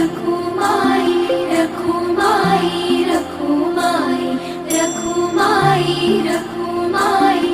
रखो माई रखो माई